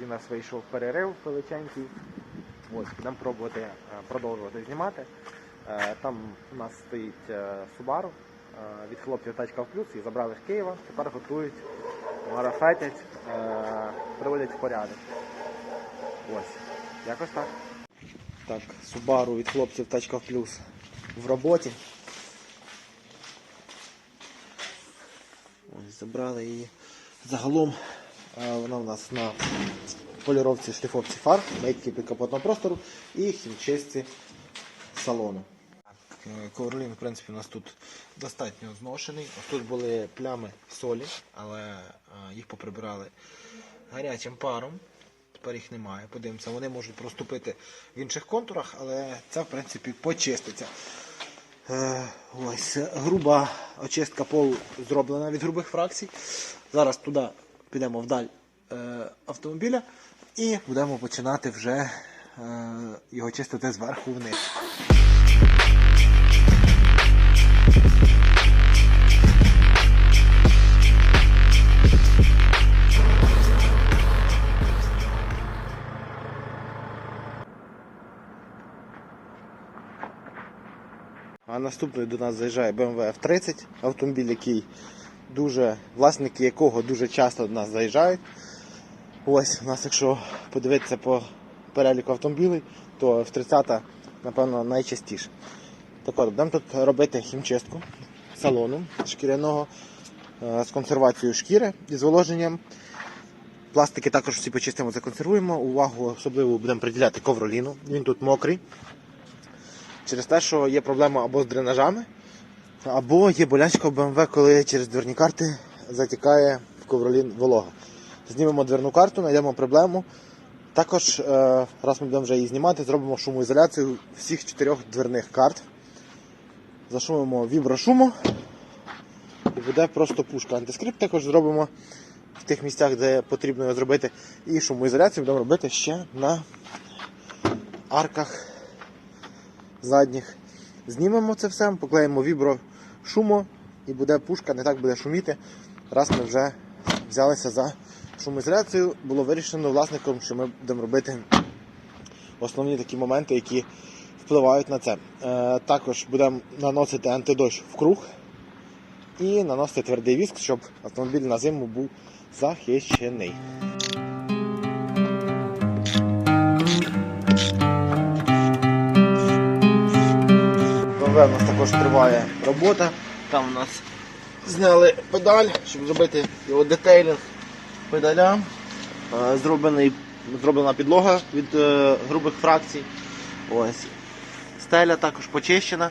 і у нас вийшов перерив величенький. Ось, будемо пробувати е, продовжувати знімати. Е, Там у нас стоїть е, Subaru від хлопців тачка в плюс і забрали з Києва. Тепер готують, марафетять, приводять в порядок. Ось, якось так. Так, Subaru від хлопців тачка в плюс в роботі. Ось, забрали її. Загалом вона у нас на поліровці шліфовці фар, мийки підкапотного простору і хімчистці салону. Е, Коверлін, в принципі, у нас тут достатньо зношений. Ось тут були плями солі, але е, їх поприбирали гарячим паром. Тепер їх немає. Подивимося, вони можуть проступити в інших контурах, але це, в принципі, почиститься. Е, Ось груба очистка полу зроблена від грубих фракцій. Зараз туди підемо вдаль е, автомобіля і будемо починати вже е, його чистити зверху вниз. А наступний до нас заїжджає BMW F30, автомобіль, який дуже, власники якого дуже часто до нас заїжджають. Ось у нас, якщо подивитися по переліку автомобілів, то F30 напевно найчастіше. Так от, будемо тут робити хімчистку салону шкіряного е, з консервацією шкіри і зволоженням. Пластики також всі почистимо, законсервуємо. Увагу особливо будемо приділяти ковроліну. Він тут мокрий через те, що є проблема або з дренажами, або є болячка в BMW, коли через дверні карти затікає в ковролін волога. Знімемо дверну карту, знайдемо проблему. Також, е, раз ми будемо вже її знімати, зробимо шумоізоляцію всіх чотирьох дверних карт. Зашумимо віброшуму і буде просто пушка. Антискрипт також зробимо в тих місцях, де потрібно його зробити. І шумоізоляцію будемо робити ще на арках задніх. Знімемо це все, поклеїмо вібро шумо і буде пушка, не так буде шуміти. Раз ми вже взялися за шумоізоляцію, було вирішено власником, що ми будемо робити основні такі моменти, які впливають на це. Е, також будемо наносити антидощ в круг і наносити твердий віск, щоб автомобіль на зиму був захищений. БМВ у нас також триває робота. Там у нас зняли педаль, щоб зробити його детейлінг педаля. Е, Зроблений, зроблена підлога від е, грубих фракцій. Ось. Стеля також почищена.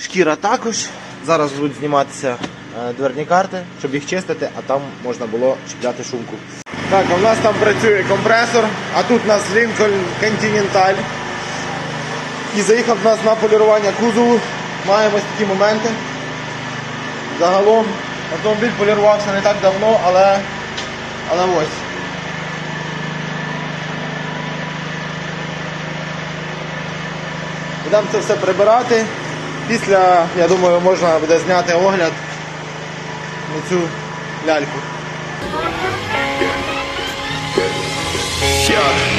Шкіра також. Зараз будуть зніматися е, дверні карти, щоб їх чистити, а там можна було чіпляти шумку. Так, в нас там працює компресор, а тут у нас Lincoln Continental. І заїхав в нас на полірування кузову. Маємо ось такі моменти. Загалом автомобіль полірувався не так давно, але, але ось. Будемо це все прибирати. Після, я думаю, можна буде зняти огляд на цю ляльку. Keeping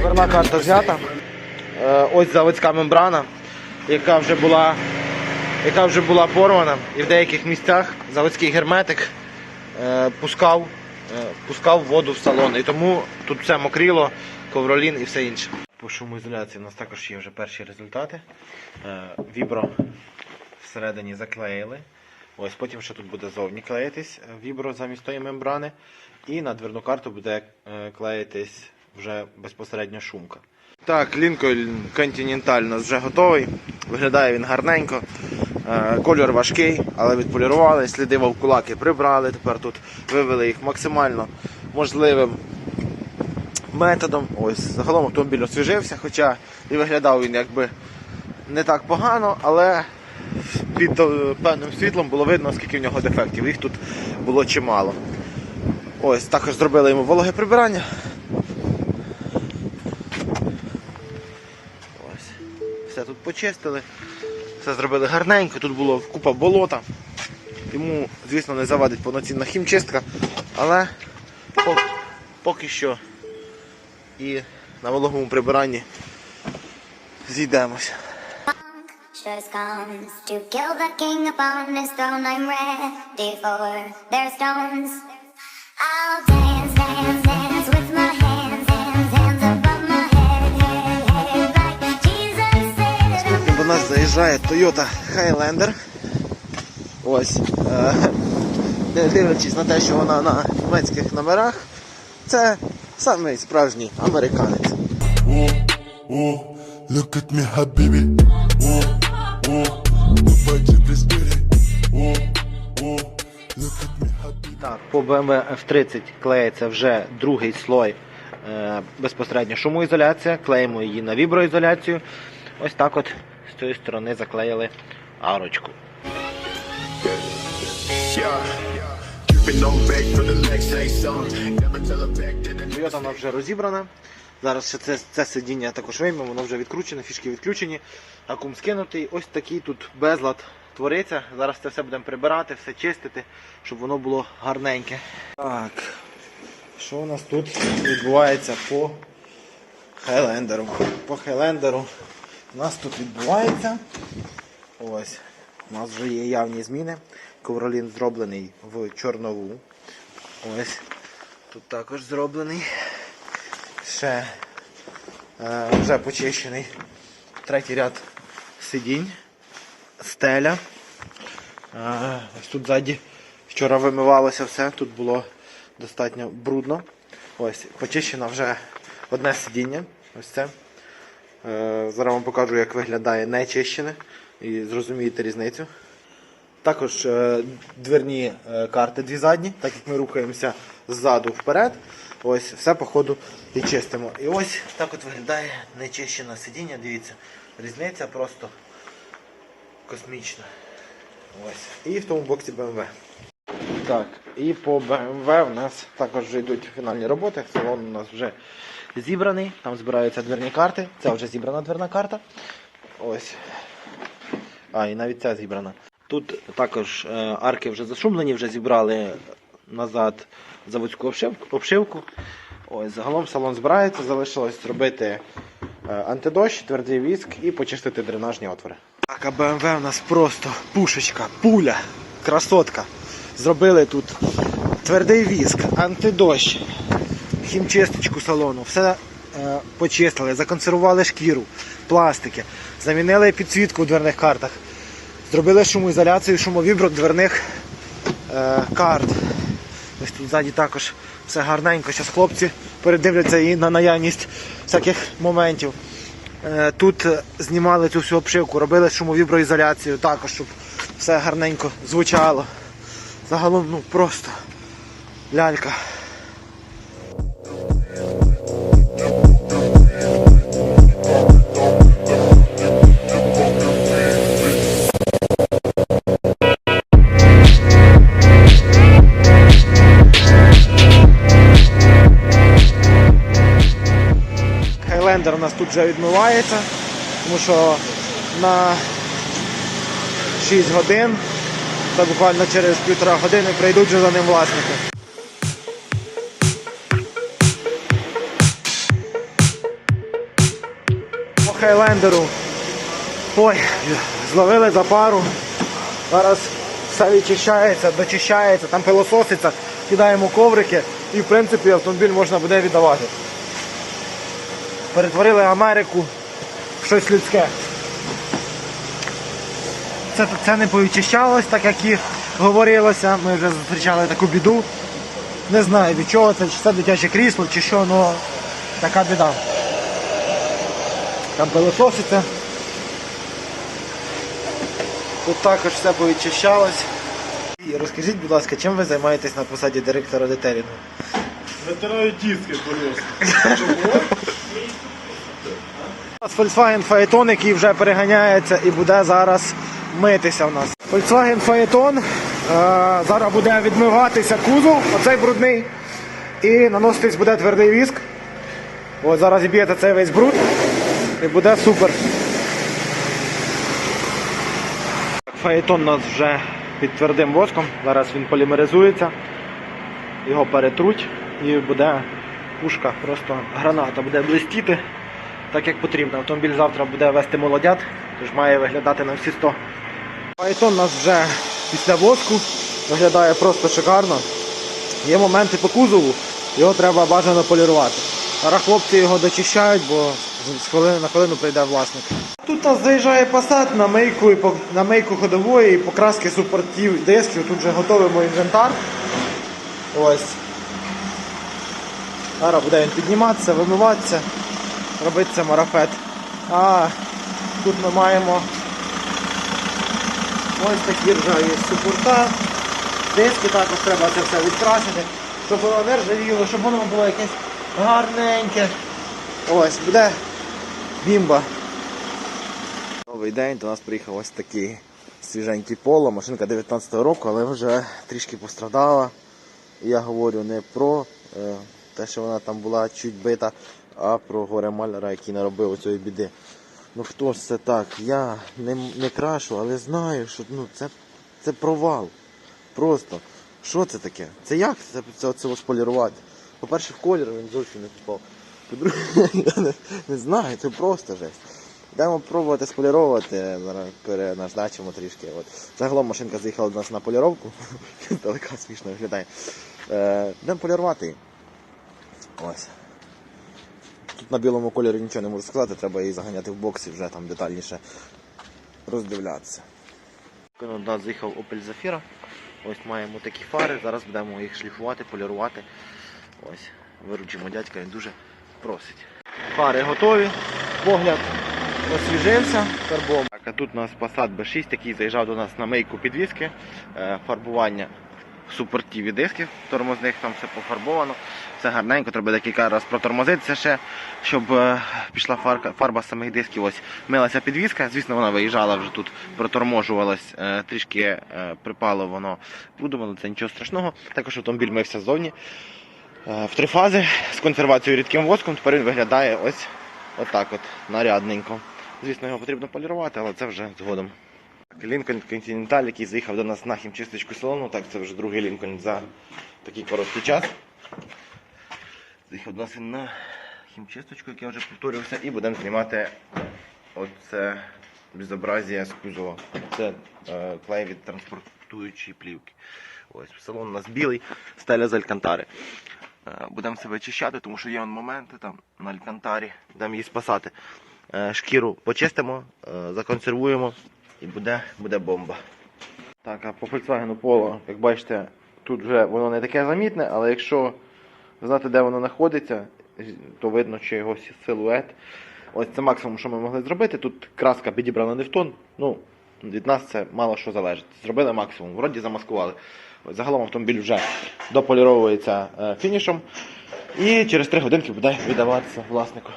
Дверна карта знята. Е, Ось заводська мембрана, яка вже була, яка вже була порвана, і в деяких місцях заводський герметик е, пускав, е, пускав воду в салон. І тому тут все мокріло, ковролін і все інше. По шумоізоляції у нас також є вже перші результати. Вібро всередині заклеїли. Ось потім ще тут буде зовні клеїтись е, вібро замість тої мембрани. І на дверну карту буде е, клеїтись вже безпосередньо шумка. Так, Lincoln Continental у нас вже готовий. Виглядає він гарненько. Е, Кольор важкий, але відполірували, сліди вовкулаки прибрали. Тепер тут вивели їх максимально можливим методом. Ось, загалом автомобіль освіжився, хоча і виглядав він якби не так погано, але під е, певним світлом було видно, скільки в нього дефектів. Їх тут було чимало. Ось, також зробили йому вологе прибирання. Ось. Все тут почистили, все зробили гарненько, тут було купа болота. Йому, звісно, не завадить повноцінна хімчистка, але поки що і на вологому прибиранні зійдемося. Just comes to kill the king upon his throne. I'm ready for their stones. I'll dance, dance, dance with my hands, hands, hands above my head, head, head, like Jesus said. До нас заїжджає Toyota Highlander. Ось. е, Не дивлячись на те, що вона на німецьких номерах, це самий справжній американець. Look at me, habibi. По BMW F30 клеїться вже другий слой е, безпосередньо шумоізоляція. Клеїмо її на віброізоляцію. Ось так от з цієї сторони заклеїли арочку. Toyota вона вже розібрана. Зараз ще це, це сидіння також виймемо, воно вже відкручене, фішки відключені, акум скинутий. Ось такий тут безлад твориться. Зараз це все будемо прибирати, все чистити, щоб воно було гарненьке. Так, що у нас тут відбувається по Хайлендеру? По Хайлендеру у нас тут відбувається. Ось. У нас вже є явні зміни. Ковролін зроблений в чорнову. Ось. Тут також зроблений. Ще е, вже почищений. Третій ряд сидінь, стеля. Ось тут ззаді вчора вимивалося все, тут було достатньо брудно. Ось, почищено вже одне сидіння. Ось це. Е, зараз вам покажу, як виглядає нечищене і зрозумієте різницю. Також е, дверні е, карти дві задні, так як ми рухаємося ззаду вперед. Ось все по ходу і чистимо. І ось так от виглядає нечищене сидіння. Дивіться, різниця просто космічна. Ось. І в тому боксі BMW. Так, і по BMW у нас також вже йдуть фінальні роботи. Салон у нас вже зібраний, там збираються дверні карти. Це вже зібрана дверна карта. Ось. А, і навіть ця зібрана. Тут також е, арки вже зашумлені, вже зібрали назад заводську обшивку. обшивку. Ось, загалом салон збирається, залишилось зробити е, антидощ, твердий віск і почистити дренажні отвори. Так, а BMW у нас просто пушечка, пуля, красотка. Зробили тут твердий віск, антидощ, хімчисточку салону, все е, почистили, законсервували шкіру, пластики, замінили підсвітку у дверних картах, зробили шумоізоляцію, шумовіброк дверних е, карт. Ось тут ззаді також все гарненько. Зараз хлопці передивляться і на наявність всяких моментів. Е, Тут знімали цю всю обшивку, робили шумовіброізоляцію також, щоб все гарненько звучало. Загалом ну просто лялька. Вже відмивається, тому що на 6 годин, це буквально через півтора години прийдуть вже за ним власники. По Хайлендеру. Ой, зловили за пару. Зараз все відчищається, дочищається, там пилососиться, кидаємо коврики і в принципі автомобіль можна буде віддавати перетворили Америку в щось людське. Це, це не повідчищалось, так як і говорилося. Ми вже зустрічали таку біду. Не знаю від чого це, чи це дитяче крісло, чи що, але така біда. Там пилососиться. Тут також все повідчищалось. І розкажіть, будь ласка, чим ви займаєтесь на посаді директора детелінгу? Витираю диски колеса. Volkswagen Phaeton, який вже переганяється і буде зараз митися в нас. Volkswagen Phaeton е, зараз буде відмиватися кузов, оцей брудний, і наноситись буде твердий віск. Ось зараз зіб'єте цей весь бруд і буде супер. Phaeton у нас вже під твердим воском. Зараз він полімеризується, його перетруть і буде пушка, просто граната буде блистіти так як потрібно. Автомобіль завтра буде вести молодят, тож має виглядати на всі 100. Пайтон у нас вже після воску виглядає просто шикарно. Є моменти по кузову, його треба бажано полірувати. Зараз хлопці його дочищають, бо з хвилини на хвилину прийде власник. Тут у нас заїжджає Passat на мийку, і на мийку ходової і покраски супортів дисків. Тут вже готовий мій інвентар. Ось. Зараз буде він підніматися, вимиватися, робиться марафет. А тут ми маємо ось такі ржаві супорта. Диски також треба це все відкрасити, щоб воно не ржавіло, щоб воно було якесь гарненьке. Ось, буде бімба. Новий день, до нас приїхав ось такий свіженький поло, машинка 19-го року, але вже трішки пострадала. Я говорю не про е, те, що вона там була чуть бита, а про горе маляра, який наробив оцієї біди. Ну хто ж це так? Я не, не крашу, але знаю, що ну, це, це провал. Просто. Що це таке? Це як це, це, це сполірувати? По-перше, в колір він зовсім не попав. По-друге, я не, не знаю, це просто жесть. Йдемо пробувати споліровувати, зараз перенаждачимо трішки. От. Загалом машинка заїхала до нас на поліровку. Далека смішно виглядає. Е, Йдемо полірувати її. Ось. Тут на білому кольорі нічого не можу сказати, треба її заганяти в бокс і вже там детальніше роздивлятися. До нас заїхав Opel Zafira. Ось маємо такі фари, зараз будемо їх шліфувати, полірувати. Ось, виручимо дядька, він дуже просить. Фари готові, погляд освіжився фарбом. Так, а тут у нас Passat B6, який заїжджав до нас на мийку підвіски, е, фарбування супортів і дисків, тормозних там все пофарбовано. Все гарненько, треба декілька разів протормозитися ще, щоб е, пішла фарба самих дисків. Ось милася підвіска. Звісно, вона виїжджала вже тут, проторможувалась, е, трішки е, припало воно брудом, це нічого страшного. Також автомобіль мився ззовні. В три фази з консервацією рідким воском. Тепер він виглядає ось отак от, нарядненько. Звісно, його потрібно полірувати, але це вже згодом. Лінкольн Continental, який заїхав до нас на хімчисточку салону. Так, це вже другий Лінкольн за такий короткий час. Заїхав до нас на хімчисточку, як я вже повторювався, і будемо знімати оце безобразія з кузова. Це е, клей від транспортуючої плівки. Ось салон у нас білий, стеля з алькантари. Е, Будемо себе очищати, тому що є моменти там на алькантарі, будемо її спасати. Е, Шкіру почистимо, е, законсервуємо і буде, буде бомба. Так, а по Volkswagen Polo, як бачите, тут вже воно не таке замітне, але якщо знати, де воно знаходиться, то видно, що його силует. Ось це максимум, що ми могли зробити. Тут краска підібрана не в тон. Ну, від нас це мало що залежить. Зробили максимум, вроді замаскували. Ось загалом автомобіль вже дополіровується е, фінішом. І через 3 годинки буде віддаватися власнику.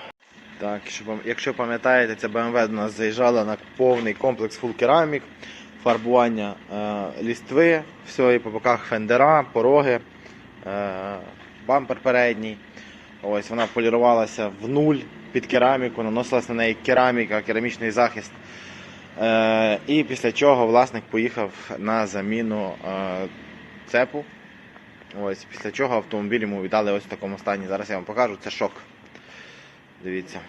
Так, якщо пам'ятаєте, ця BMW до нас заїжджала на повний комплекс Ceramic, фарбування е, лістви, всього по боках фендера, пороги, е, бампер передній. Ось вона полірувалася в нуль під кераміку, наносилась на неї кераміка, керамічний захист. Е, і після чого власник поїхав на заміну е, цепу. Ось, після чого автомобіль йому віддали ось в такому стані. Зараз я вам покажу, це шок. Дивіться.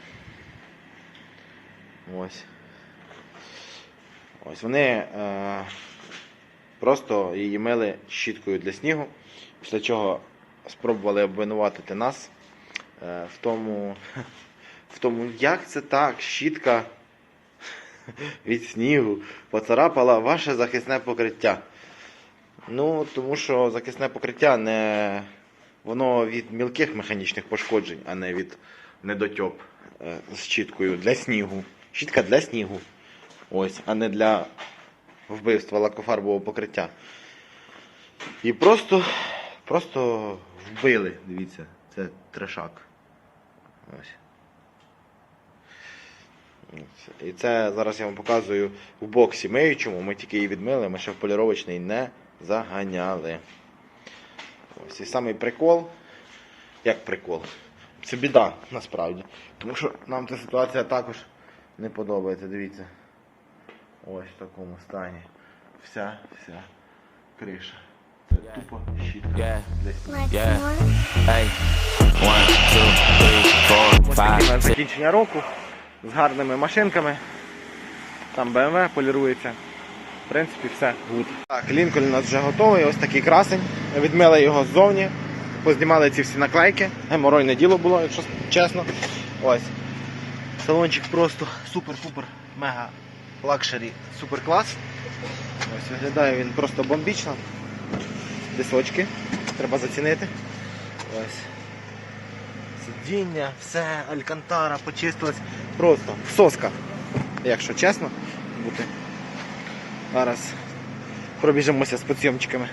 Ось. Ось вони е, просто її мили щіткою для снігу, після чого спробували обвинуватити нас е, в тому, в тому, як це так, щітка від снігу поцарапала ваше захисне покриття. Ну, тому що захисне покриття не воно від мілких механічних пошкоджень, а не від недотьоп е, з щіткою для снігу. Щітка для снігу. Ось, а не для вбивства лакофарбового покриття. І просто, просто вбили, дивіться, це трешак. Ось. І це зараз я вам показую в боксі миючому. Ми тільки її відмили, ми ще в поліровочний не заганяли. Ось і самий прикол. Як прикол? Це біда насправді. Тому що нам ця ситуація також не подобається. Дивіться. Ось в такому стані. Вся, вся криша. Це тупо щітка. Ось таке на закінчення року з гарними машинками. Там BMW полірується. В принципі, все гуд. Так, Лінкольн у нас вже готовий, ось такий красень. Відмили його ззовні, познімали ці всі наклейки. Геморойне діло було, якщо чесно. Ось. Салончик просто супер-пупер, мега лакшері, супер клас. Ось виглядає він просто бомбічно. Дисочки. Треба зацінити. Ось. Сидіння, все, алькантара почистилась. Просто соска, якщо чесно бути. Зараз пробіжимося з підйомчиками.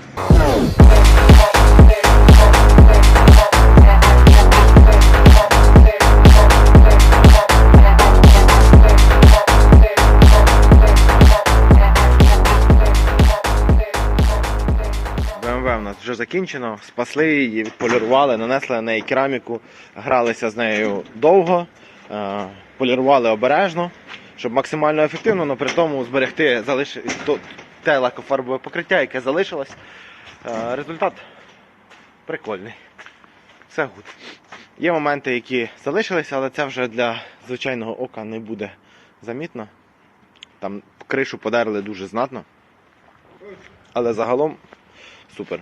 Закінчено, спасли її, відполірували, нанесли на неї кераміку, гралися з нею довго, е, полірували обережно, щоб максимально ефективно, але при тому зберегти залиш... те лакофарбове покриття, яке залишилось. Е, Результат прикольний. Все гуд. Є моменти, які залишилися, але це вже для звичайного ока не буде замітно. Там кришу подерли дуже знатно. Але загалом супер.